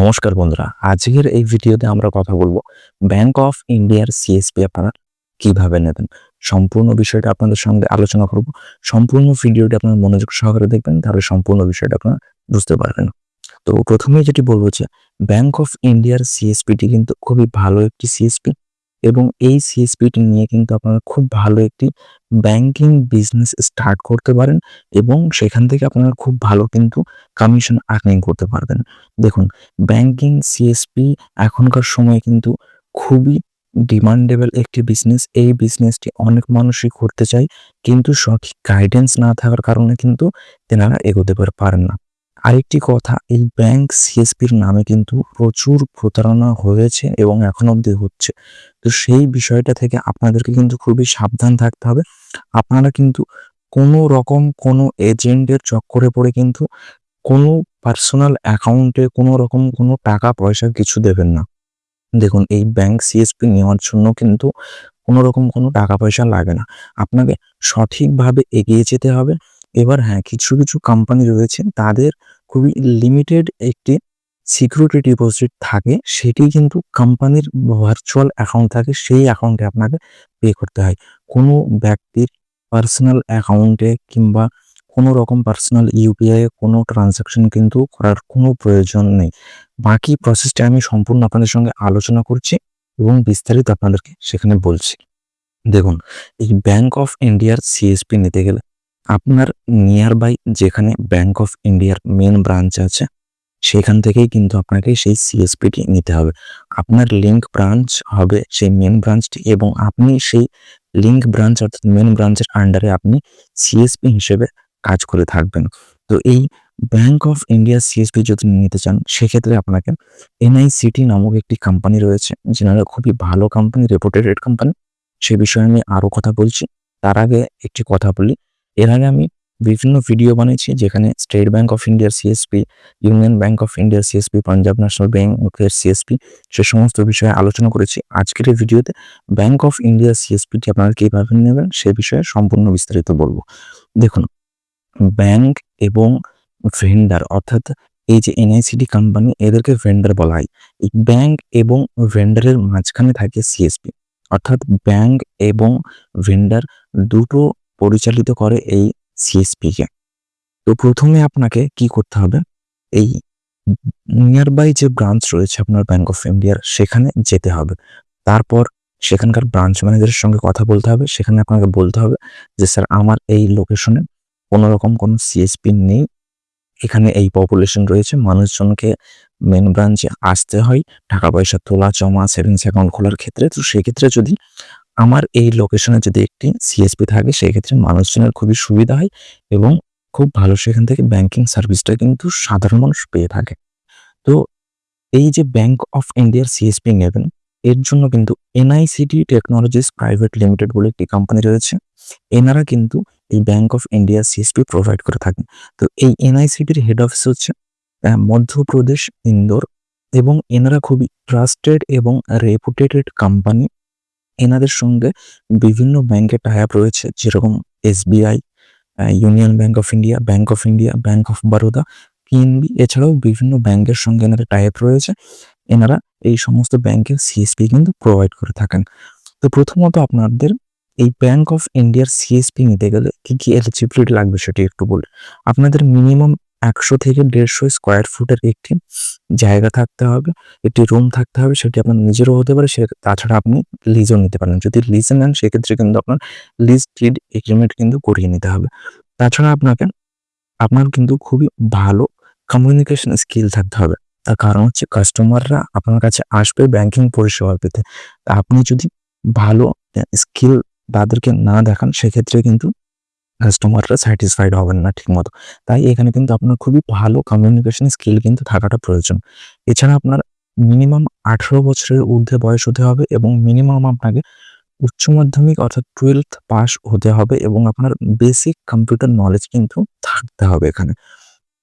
নমস্কার বন্ধুরা, আজকের এই ভিডিওতে আমরা কথা বলব ব্যাংক অফ ইন্ডিয়ার সিএসপি আপনারা কীভাবে নেবেন? সম্পূর্ণ বিষয়টা আপনাদের সঙ্গে আলোচনা করব। সম্পূর্ণ ভিডিওটি আপনারা মনোযোগ সহকারে দেখবেন, তাহলে সম্পূর্ণ বিষয়টা আপনারা বুঝতে পারবেন। তো প্রথমেই যেটি বলব যে ব্যাংক অফ ইন্ডিয়ার সিএসপিটি কিন্তু খুবই ভালো একটি সিএসপি এবং এই সিএসপিটি নিয়ে কিন্তু আপনারা খুব ভালো একটি ব্যাংকিং বিজনেস স্টার্ট করতে পারেন এবং সেখান থেকে আপনারা খুব ভালো কিন্তু কমিশন আর্নিং করতে পারবেন। দেখুন ব্যাংকিং সিএসপি এখনকার সময়ে কিন্তু খুবই ডিমান্ডেবল একটি বিজনেস এই বিজনেসটি অনেক মানুষই করতে চায়, কিন্তু সঠিক গাইডেন্স না থাকার কারণে কিন্তু তেনারা এগোতে পারেন না। আরেকটি কথা, এই ব্যাংক সিএসপির নামে কিন্তু প্রচুর প্রতারণা হয়েছে এবং এখন অবধি হচ্ছে। তো সেই বিষয়টা থেকে আপনাদেরকে কিন্তু খুবই সাবধান থাকতে হবে। আপনারা কিন্তু কোনো রকম কোনো এজেন্টের চক্করে পড়ে কিন্তু কোনো পার্সোনাল অ্যাকাউন্টে কোনো রকম কোনো টাকা, পয়সা কিছু দেবেন না। দেখুন, এই ব্যাংক সিএসপি নেওয়ার জন্য কিন্তু কোনো রকম কোনো টাকা, পয়সা লাগে না। আপনাকে সঠিকভাবে এগিয়ে যেতে হবে। এবার হ্যাঁ কিছু কিছু কোম্পানি রয়েছে, তাদের খুবই লিমিটেড একটি সিকিউরিটি ডিপোজিট থাকে, সেটি কিন্তু কোম্পানির ভার্চুয়াল অ্যাকাউন্ট থাকে, সেই অ্যাকাউন্টে আপনাকে পে করতে হয়। কোনো ব্যক্তির পার্সোনাল অ্যাকাউন্টে কিংবা কোনো রকম পার্সোনাল ইউপিআই কোনো ট্রানজাকশন কিন্তু করার কোনো প্রয়োজন নেই। বাকি প্রসেসটা আমি সম্পূর্ণ আপনাদের সঙ্গে আলোচনা করছি এবং বিস্তারিত আপনাদেরকে সেখানে বলছি। দেখুন, এই ব্যাংক অফ ইন্ডিয়ার সিএসপি নিতে গেলে আপনার নিয়ার বাই যেখানে ব্যাংক অফ ইন্ডিয়ার মেন ব্রাঞ্চ আছে, সেখান থেকেই কিন্তু আপনাকে সেই সিএসপিটি নিতে হবে। আপনার লিঙ্ক ব্রাঞ্চ হবে সেই মেন ব্রাঞ্চটি এবং আপনি সেই লিঙ্ক ব্রাঞ্চ অর্থাৎ মেন ব্রাঞ্চের আন্ডারে আপনি সিএসপি হিসেবে কাজ করে থাকবেন। তো এই ব্যাংক অফ ইন্ডিয়া সিএসপি যদি নিতে চান, সেক্ষেত্রে আপনাকে এনআইসিটি নামক একটি কোম্পানি রয়েছে, যেনারা খুবই ভালো কোম্পানি রেপুটেটেড কোম্পানি সে বিষয়ে আমি আরও কথা বলছি। তার আগে একটি কথা বলি এর আগে আমি বিভিন্ন ভিডিও বানিয়েছি যেখানে স্টেট ব্যাঙ্ক অফ ইন্ডিয়ার সিএসপি ইউনিয়ন ব্যাঙ্ক অফ ইন্ডিয়ার সিএসপি পাঞ্জাব ন্যাশনাল ব্যাংকের সিএসপি সে সমস্ত বিষয়ে আলোচনা করেছি। আজকের এই ভিডিওতে ব্যাঙ্ক অফ ইন্ডিয়ার সিএসপিটি আপনারা কীভাবে নেবেন সে বিষয়ে সম্পূর্ণ বিস্তারিত বলব। দেখুন ব্যাংক এবং ভেন্ডার অর্থাৎ এই যে এনআইসিডি কোম্পানি এদেরকে ভেন্ডার বলা হয়। ব্যাংক এবং ভেন্ডারের মাঝখানে থাকে সিএসপি অর্থাৎ ব্যাংক এবং ভেন্ডার দুটো পরিচালিত করে এই সিএসপিকে তো প্রথমে আপনাকে কি করতে হবে? এই নিয়ার বাই যে ব্রাঞ্চ রয়েছে আপনার ব্যাংক অফ ইন্ডিয়ার সেখানে যেতে হবে। তারপর সেখানকার ব্রাঞ্চ ম্যানেজারের সঙ্গে কথা বলতে হবে। সেখানে আপনাকে বলতে হবে যে, স্যার, আমার এই লোকেশনে কোনো রকম কোনো সিএসপি নেই। এখানে এই পপুলেশন রয়েছে। মানুষজনকে মেন ব্রাঞ্চে আসতে হয়। টাকা পয়সা তোলা, জমা সেভিংস অ্যাকাউন্ট খোলার ক্ষেত্রে। তো সেক্ষেত্রে যদি আমার এই লোকেশনে যদি একটি সিএসপি থাকে, সেক্ষেত্রে মানুষজনের খুবই সুবিধা হয় এবং খুব ভালো সেখান থেকে ব্যাংকিং সার্ভিসটা কিন্তু সাধারণ মানুষ পেয়ে থাকে। তো এই যে ব্যাংক অফ ইন্ডিয়ার সিএসপি নেবেন, এর জন্য কিন্তু এনআইসিটি টেকনোলজিস প্রাইভেট লিমিটেড বলে একটি কোম্পানি রয়েছে। এনারা কিন্তু এই bank of India CSP provide করে থাকেন। তো এই এনআইসিটির হেড অফিস হচ্ছে মধ্যপ্রদেশ, ইন্দোর এবং এনারা খুবই ট্রাস্টেড এবং রেপুটেটেড কোম্পানি এনাদের সঙ্গে বিভিন্ন ব্যাংকের টাই আপ রয়েছে, যেরকম SBI union bank of India bank of India bank of Baroda PNB এছাড়াও বিভিন্ন ব্যাংকের সঙ্গে এনাদের টাই আপ রয়েছে। এনারা এই সমস্ত ব্যাংকের সিএসপি কিন্তু প্রোভাইড করে থাকেন। তো প্রথমত আপনাদের এই ব্যাংক অফ ইন্ডিয়ার সিএসপি নিতে গেলে কি কি এলিজিবিলিটি লাগবে সেটি একটু বলি আপনাদের মিনিমাম একশো থেকে দেড়শো স্কোয়ার ফুটের একটি জায়গা থাকতে হবে, একটি রুম থাকতে হবে, সেটি আপনার নিজেরও হতে পারে, সে তাছাড়া আপনি লিজও নিতে পারেন। যদি লিজে নেন, সেক্ষেত্রে কিন্তু আপনার লিজ ডিড এগ্রিমেন্ট কিন্তু করিয়ে নিতে হবে। তাছাড়া আপনাকে, আপনার কিন্তু খুবই ভালো কমিউনিকেশন স্কিল থাকতে হবে। তার কারণ হচ্ছে কাস্টমাররা আপনার কাছে আসবে ব্যাংকিং পরিষেবা পেতে। আপনি যদি ভালো স্কিল তাদেরকে না দেখান, সেক্ষেত্রে কিন্তু কাস্টমাররা স্যাটিসফাইড হবেন না ঠিকমতো। তাই এখানে কিন্তু আপনার খুবই ভালো কমিউনিকেশন স্কিল কিন্তু থাকাটা প্রয়োজন। এছাড়া আপনার মিনিমাম আঠেরো বছরের ঊর্ধ্বে বয়স হতে হবে এবং মিনিমাম আপনাকে উচ্চ মাধ্যমিক অর্থাৎ টুয়েলথ পাস হতে হবে এবং আপনার বেসিক কম্পিউটার নলেজ কিন্তু থাকতে হবে এখানে।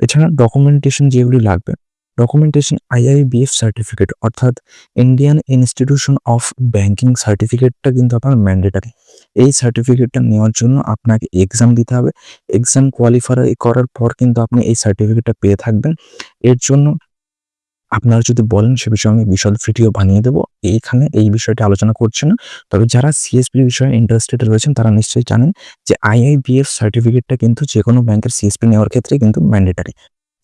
এছাড়া ডকুমেন্টেশন যেগুলি লাগবে ডকুমেন্টেশন আইআইবিএফ সার্টিফিকেট অর্থাৎ ইন্ডিয়ান ইনস্টিটিউশন অফ ব্যাংকিং সার্টিফিকেটটা কিন্তু আপনার ম্যান্ডেটারি এই সার্টিফিকেটটা নেওয়ার জন্য আপনাকে এক্সাম দিতে হবে। এক্সাম কোয়ালিফাই করার পর কিন্তু আপনি এই সার্টিফিকেটটা পেয়ে থাকবেন। এর জন্য আপনারা যদি বলেন, সে বিষয়ে আমি বিশদ ভিডিও বানিয়ে দেবো। এইখানে এই বিষয়টি আলোচনা করছি না। তবে যারা সিএসপি বিষয়ে ইন্টারেস্টেড রয়েছেন, তারা নিশ্চয়ই জানেন যে আইআইবিএফ সার্টিফিকেটটা কিন্তু যে কোনো ব্যাংকের সিএসপি নেওয়ার ক্ষেত্রে কিন্তু ম্যান্ডেটারি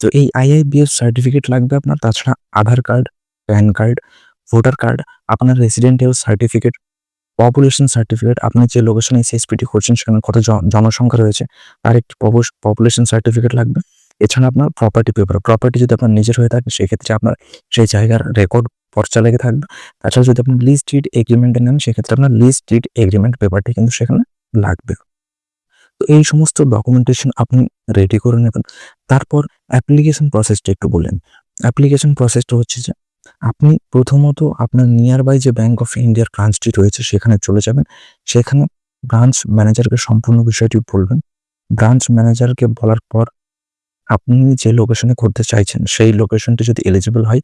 তো এই আইআইবিএফ সার্টিফিকেট লাগবে আপনার। তাছাড়া Aadhaar card, PAN card, voter card, আপনার রেসিডেন্টিয়াল সার্টিফিকেট পপুলেশন সার্টিফিকেট আপনি যে লোকেশনে সিএসপিটি করছেন সেখানে কত জন- জনসংখ্যা রয়েছে, তার একটি পপুলেশন সার্টিফিকেট লাগবে। এছাড়া আপনার প্রপার্টি পেপার প্রপার্টি যদি আপনার নিজের হয়ে থাকে, সেক্ষেত্রে আপনার সেই জায়গার রেকর্ড পর্চা লেগে থাকবে। তাছাড়া যদি আপনি লিজ ডিড এগ্রিমেন্টে নেন, সেক্ষেত্রে আপনার লিজ ডিড এগ্রিমেন্ট পেপারটি কিন্তু সেখানে লাগবে। তো এই সমস্ত ডকুমেন্টেশন আপনি রেডি করে নেবেন। তারপর অ্যাপ্লিকেশন প্রসেসটা একটু বলেন অ্যাপ্লিকেশন প্রসেসটা হচ্ছে যে আপনি প্রথমত আপনার নিয়ার বাই যে ব্যাংক অফ ইন্ডিয়ার ব্রাঞ্চটি রয়েছে, সেখানে চলে যাবেন। সেখানে ব্রাঞ্চ ম্যানেজারকে সম্পূর্ণ বিষয়টি বলবেন। ব্রাঞ্চ ম্যানেজারকে বলার পর আপনি যে লোকেশনে করতে চাইছেন, সেই লোকেশনটি যদি এলিজিবল হয়,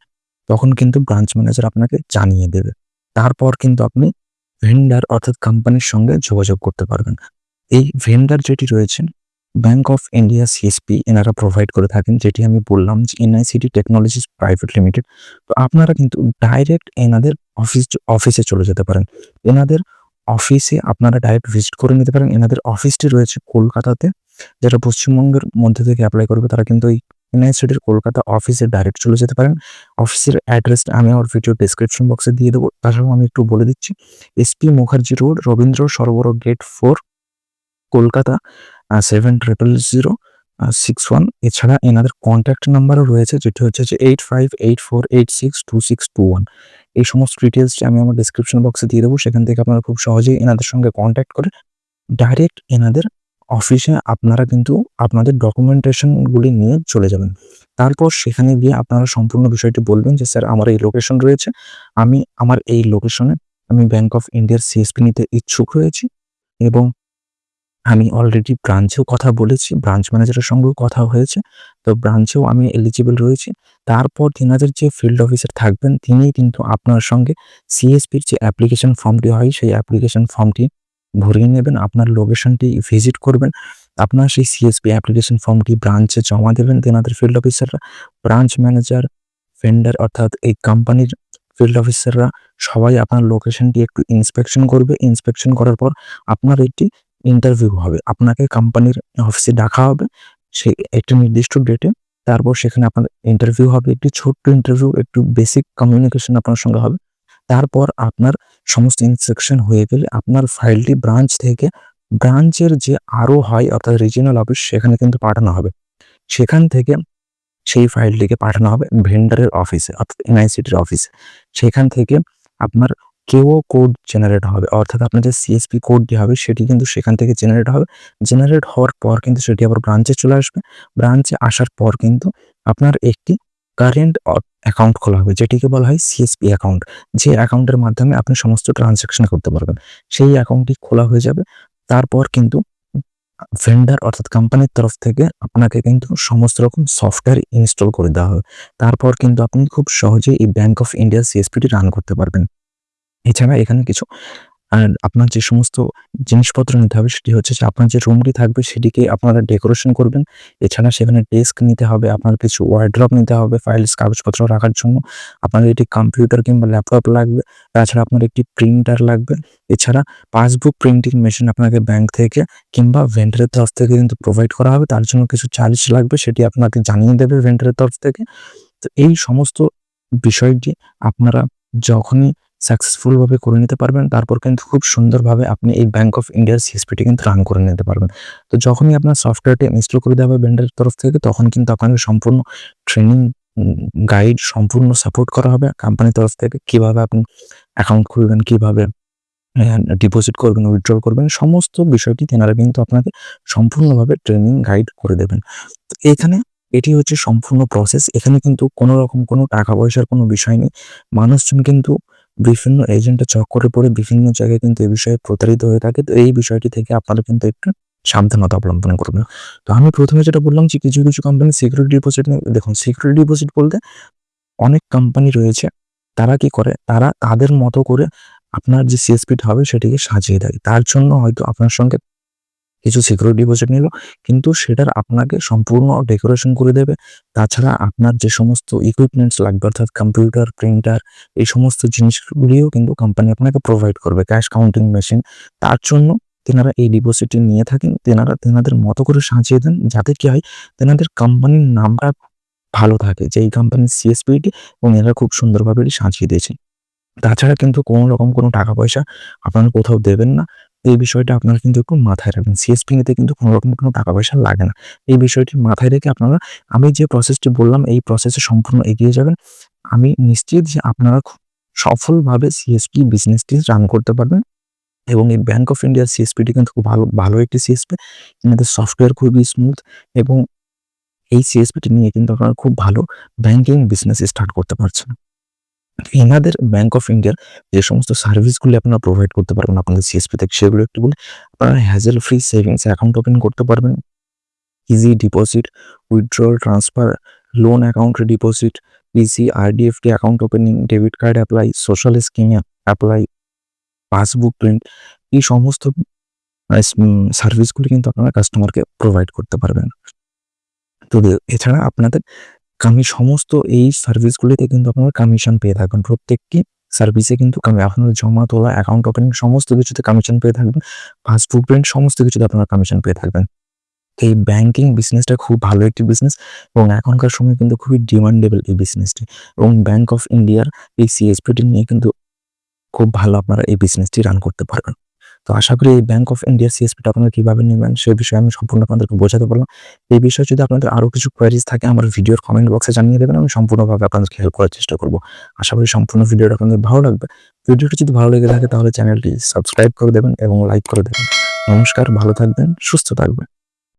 তখন কিন্তু ব্রাঞ্চ ম্যানেজার আপনাকে জানিয়ে দেবে। তারপর কিন্তু আপনি ভেন্ডার অর্থাৎ কোম্পানির সঙ্গে যোগাযোগ করতে পারবেন। এই ভেন্ডার যেটি রয়েছেন ব্যাংক অফ ইন্ডিয়া সিএসপি এনারা প্রোভাইড করে থাকেন, যেটি আমি বললাম যে এনআইসিটি টেকনোলজিস প্রাইভেট লিমিটেড তো আপনারা কিন্তু ডাইরেক্ট এনাদের অফিস অফিসে চলে যেতে পারেন। এনাদের অফিসে আপনারা ডাইরেক্ট ভিজিট করে নিতে পারেন। এনাদের অফিসটি রয়েছে কলকাতাতে যারা পশ্চিমবঙ্গের মধ্যে থেকে অ্যাপ্লাই করবে। তারা কিন্তু এই ইউনাইটেডের কলকাতা অফিসে ডাইরেক্ট চলে যেতে পারেন। অফিসের অ্যাড্রেসটা আমি আমার ভিডিও ডিসক্রিপশন বক্সে দিয়ে দেবো। তাছাড়াও আমি একটু বলে দিচ্ছি SP Mukherjee road Rabindra Sarobar gate four Kolkata. Seven triple zero six one এছাড়া এনাদের কন্ট্যাক্ট নাম্বারও রয়েছে, যেটি হচ্ছে যে eight five eight four eight six two six two one এই সমস্ত ডিটেলসটি আমি আমার ডিসক্রিপশন বক্সে দিয়ে দেবো, সেখান থেকে আপনারা খুব সহজেই এনাদের সঙ্গে কন্ট্যাক্ট করে ডাইরেক্ট এনাদের অফিসে আপনারা কিন্তু আপনাদের ডকুমেন্টেশনগুলি নিয়ে চলে যাবেন। তারপর সেখানে গিয়ে আপনারা সম্পূর্ণ বিষয়টি বলবেন যে, স্যার, আমার এই লোকেশন রয়েছে। আমি, আমার এই লোকেশনে আমি ব্যাংক অফ ইন্ডিয়ার সিএসপি নিতে ইচ্ছুক রয়েছি এবং আমি অলরেডি ব্রাঞ্চেও কথা বলেছি ব্রাঞ্চ ম্যানেজারের সঙ্গেও কথা হয়েছে। তো ব্রাঞ্চেও আমি এলিজিবল রয়েছি। তারপর তিনাদের যে ফিল্ড অফিসার থাকবেন, তিনিই কিন্তু আপনার সঙ্গে সিএসপির যে অ্যাপ্লিকেশন ফর্মটি হয়, সেই অ্যাপ্লিকেশন ফর্মটি ভরিয়ে নেবেন। আপনার লোকেশনটি ভিজিট করবেন। আপনার সেই সিএসপি অ্যাপ্লিকেশন ফর্মটি ব্রাঞ্চে জমা দেবেন তেনাদের ফিল্ড অফিসাররা ব্রাঞ্চ ম্যানেজার ভেন্ডার অর্থাৎ এই কোম্পানির ফিল্ড অফিসাররা সবাই আপনার লোকেশনটি একটু ইন্সপেকশন করবে। ইন্সপেকশন করার পর আপনার একটি ইন্টারভিউ হবে। আপনাকে কোম্পানির অফিসে ডাকা হবে। সেই একটা নির্দিষ্ট ডেটে তারপর সেখানে আপনার ইন্টারভিউ হবে। একটি ছোট্ট ইন্টারভিউ একটু বেসিক কমিউনিকেশন আপনার সঙ্গে হবে। তারপর আপনার সমস্ত ইনস্ট্রাকশন হয়ে গেলে আপনার ফাইলটি ব্রাঞ্চ থেকে ব্রাঞ্চের যে আরও হয়, অর্থাৎ রিজিনাল অফিস সেখানে কিন্তু পাঠানো হবে। সেখান থেকে সেই ফাইলটিকে পাঠানো হবে ভেন্ডারের অফিসে অর্থাৎ এনআইসিটির অফিসে সেখান থেকে আপনার কেও কোড জেনারেট হবে। অর্থাৎ আপনার যে সিএসপি কোডটি হবে, সেটি কিন্তু সেখান থেকে জেনারেট হবে। জেনারেট হওয়ার পর কিন্তু সেটি আবার ব্রাঞ্চে চলে আসবে। ব্রাঞ্চে আসার পর কিন্তু আপনার একটি কারেন্ট অ্যাকাউন্ট খোলা হবে, যেটিকে বলা হয় সিএসপি অ্যাকাউন্ট যে অ্যাকাউন্টের মাধ্যমে আপনি সমস্ত ট্রানজ্যাকশন করতে পারবেন। সেই অ্যাকাউন্টটি খোলা হয়ে যাবে। তারপর কিন্তু ভেন্ডার অর্থাৎ কোম্পানির তরফ থেকে আপনাকে কিন্তু সমস্ত রকম সফটওয়্যার ইনস্টল করে দেওয়া হবে। তারপর কিন্তু আপনি খুব সহজেই এই ব্যাংক অফ ইন্ডিয়া সিএসপিটি রান করতে পারবেন। এছাড়া এখানে কিছু, আর আপনার যে সমস্ত জিনিসপত্র নিতে হবে সেটি হচ্ছে যে আপনার যে রুমটি থাকবে সেটিকে আপনারা ডেকোরেশন করবেন। এছাড়া সেখানে ডেস্ক নিতে হবে, আপনার কিছু ওয়ার্ড্রপ নিতে হবে ফাইলস কাগজপত্র রাখার জন্য। আপনার একটি কম্পিউটার কিংবা ল্যাপটপ লাগবে, তাছাড়া আপনার একটি প্রিন্টার লাগবে। এছাড়া পাসবুক প্রিন্টিং মেশিন আপনাকে ব্যাংক থেকে কিংবা ভেন্ডারের তরফ থেকে কিন্তু প্রোভাইড করা হবে। তার জন্য কিছু চার্জ লাগবে, সেটি আপনাকে জানিয়ে দেবে ভেন্ডারের তরফ থেকে। তো এই সমস্ত বিষয়টি আপনারা যখনই সাকসেসফুল ভাবে করে নিতে পারবেন। তারপর কিন্তু খুব সুন্দরভাবে আপনি এই ব্যাংক অফ ইন্ডিয়ার সিএসপিটি কিন্তু রান করে নিতে পারবেন। তো যখনই আপনার সফটওয়্যারটি ইনস্টল করে দেওয়া হবে ব্যান্ডের তরফ থেকে, তখন কিন্তু আপনাকে সম্পূর্ণ ট্রেনিং গাইড সম্পূর্ণ সাপোর্ট করা হবে কোম্পানির তরফ থেকে। কীভাবে আপনি অ্যাকাউন্ট খুলবেন, কীভাবে ডিপোজিট করবেন উইথড্রল করবেন, সমস্ত বিষয়টি তেনারা কিন্তু আপনাকে সম্পূর্ণভাবে ট্রেনিং গাইড করে দেবেন। তো এখানে এটি হচ্ছে সম্পূর্ণ প্রসেস এখানে কিন্তু কোনো রকম কোনো টাকা পয়সার কোনো বিষয় নেই। মানুষজন কিন্তু বিভিন্ন এজেন্টের চক্করে পড়ে বিভিন্ন জায়গায় কিন্তু এই বিষয়ে প্রতারিত হয়ে থাকে। তো এই বিষয়টি থেকে আপনারা কিন্তু একটু সাবধানতা অবলম্বন করবেন। তো আমি প্রথমে যেটা বললাম যে কিছু কিছু কোম্পানি সিকিউরিটি ডিপোজিট দেখুন সিকিউরিটি ডিপোজিট বলতে অনেক কোম্পানি রয়েছে, তারা কি করে? তারা তাদের মতো করে আপনার যে সিএসপিটা হবে সেটিকে সাজিয়ে দেয়। তার জন্য হয়তো আপনার সঙ্গে কিছু সিকিউরিটি ডিপোজিট নিল, কিন্তু সেটার আপনাকে সম্পূর্ণ ডেকোরেশন করে দেবে। তাছাড়া আপনার যে সমস্ত ইকুইপমেন্টস লাগবে, অর্থাৎ কম্পিউটার প্রিন্টার এই সমস্ত জিনিসগুলিও কিন্তু কোম্পানি আপনাকে প্রোভাইড করবে ক্যাশ কাউন্টিং মেশিন তার জন্য তেনারা এই ডিপোজিটটি নিয়ে থাকেন, তেনারা, তেনাদের মতো করে সাজিয়ে দেন, যাতে কি হয়, তেনাদের কোম্পানির নামটা ভালো থাকে যে এই কোম্পানির সিএসপিটি এবং এরা খুব সুন্দরভাবে সাজিয়ে দিয়েছে। তাছাড়া কিন্তু কোনো রকম কোনো টাকা পয়সা আপনারা কোথাও দেবেন না এই বিষয়টা আপনারা কিন্তু একটু মাথায় রাখবেন। সিএসপি নিতে কিন্তু কোনো রকম কোনো টাকা পয়সা লাগে না। এই বিষয়টি মাথায় রেখে আপনারা, আমি যে প্রসেসটি বললাম, এই প্রসেসে সম্পূর্ণ এগিয়ে যাবেন। আমি নিশ্চিত যে আপনারা খুব সফলভাবে সিএসপি বিজনেসটি রান করতে পারবেন এবং এই ব্যাংক অফ ইন্ডিয়ার সিএসপিটি কিন্তু খুব ভালো ভালো একটি সিএসপি এনাদের সফটওয়্যার খুবই স্মুথ এবং এই সিএসপিটি নিয়ে কিন্তু আপনারা খুব ভালো ব্যাংকিং বিজনেস স্টার্ট করতে পারছেন। এনাদের ব্যাংক অফ ইন্ডিয়ার যে সমস্ত সার্ভিসগুলি আপনারা প্রোভাইড করতে পারবেন, আপনাদের সিএসপি থেকে সেগুলো একটু বলে আপনারা hassle free savings account open করতে পারবেন। Easy deposit withdrawal transfer loan account deposit PC RDFT account opening debit card apply social স্কিমে অ্যাপ্লাই পাসবুক প্রিন্ট এই সমস্ত সার্ভিসগুলি কিন্তু আপনারা কাস্টমারকে প্রোভাইড করতে পারবেন। তো এছাড়া আপনাদের কামি সমস্ত এই সার্ভিসগুলিতে কিন্তু আপনারা কমিশন পেয়ে থাকবেন। প্রত্যেকটি সার্ভিসে কিন্তু কামি আপনাদের জমা, তোলা অ্যাকাউন্ট ওপেনিং সমস্ত কিছুতে কমিশন পেয়ে থাকবেন। পাসবুক প্রিন্ট সমস্ত কিছুতে আপনারা কমিশন পেয়ে থাকবেন। এই ব্যাংকিং বিজনেসটা খুব ভালো একটি বিজনেস এবং এখনকার সময় কিন্তু খুবই ডিমান্ডেবল এই বিজনেসটি এবং ব্যাংক অফ ইন্ডিয়ার এই সিএসপিটি নিয়ে কিন্তু খুব ভালো আপনারা এই বিজনেসটি রান করতে পারবেন। তো আশা করি ব্যাংক অফ ইন্ডিয়া সিএসপিটা আপনারা কীভাবে নেবেন সেই বিষয়ে আমি সম্পূর্ণ আপনাদেরকে বোঝাতে পারলাম। এই বিষয়ে যদি আপনাদের আরও কিছু কোয়ারিজ থাকে, আমার ভিডিওর কমেন্ট বক্সে জানিয়ে দেবেন, আমি সম্পূর্ণভাবে আপনাদেরকে হেল্প করার চেষ্টা করব। আশা করি সম্পূর্ণ ভিডিওটা আপনাদের ভালো লাগবে। ভিডিওটা যদি ভালো লেগে থাকে, তাহলে চ্যানেলটি সাবস্ক্রাইব করে দেবেন এবং লাইক করে দেবেন। নমস্কার, ভালো থাকবেন, সুস্থ থাকবেন।